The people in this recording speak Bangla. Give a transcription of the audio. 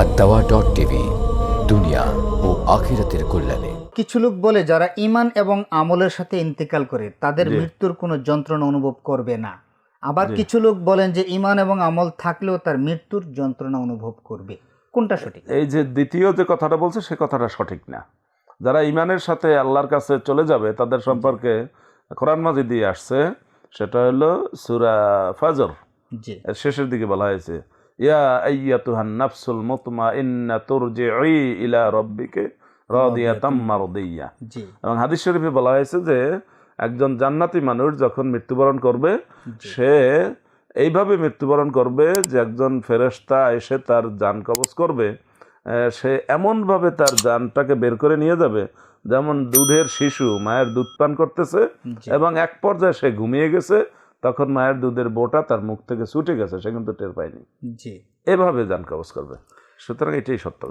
আর দাওয়া ডট টিভি দুনিয়া ও আখিরাতের কল্যাণে। কিছু লোক বলে যারা ইমান এবং আমলের সাথে ইন্তেকাল করে তাদের মৃত্যুর কোনো যন্ত্রণা অনুভব করবে না। আবার কিছু লোক বলেন যে ইমান এবং আমল থাকলেও তার মৃত্যুর যন্ত্রণা অনুভব করবে। কোনটা সঠিক? এই যে দ্বিতীয় যে কথাটা বলছে সে কথাটা সঠিক না। যারা ইমানের সাথে আল্লাহর কাছে চলে যাবে তাদের সম্পর্কে কোরআন মাজি দিয়ে আসছে সেটা হলো সুরা ফাজর। শেষের দিকে বলা হয়েছে ইয়া আইয়াতুহান নাফসুল মুতমা ইন্না তুরজিই ইলা রাব্বিকে রাদিয়াতাম মারদিয়া। এবং হাদিস শরীফে বলা হয়েছে যে একজন জান্নাতি মানুষ যখন মৃত্যুবরণ করবে সে এইভাবে মৃত্যুবরণ করবে যে একজন ফেরেশতা এসে তার যান কবজ করবে সে এমনভাবে তার যানটাকে বের করে নিয়ে যাবে যেমন দুধের শিশু মায়ের দুধ পান করতেছে এবং এক পর্যায়ে সে ঘুমিয়ে গেছে তখন মায়ের দুধের বোটা তার মুখ থেকে ছুটে গেছে সে কিন্তু টের পায়নি। জি। এভাবে যান কবজ করবে। সুতরাং এটাই সত্য।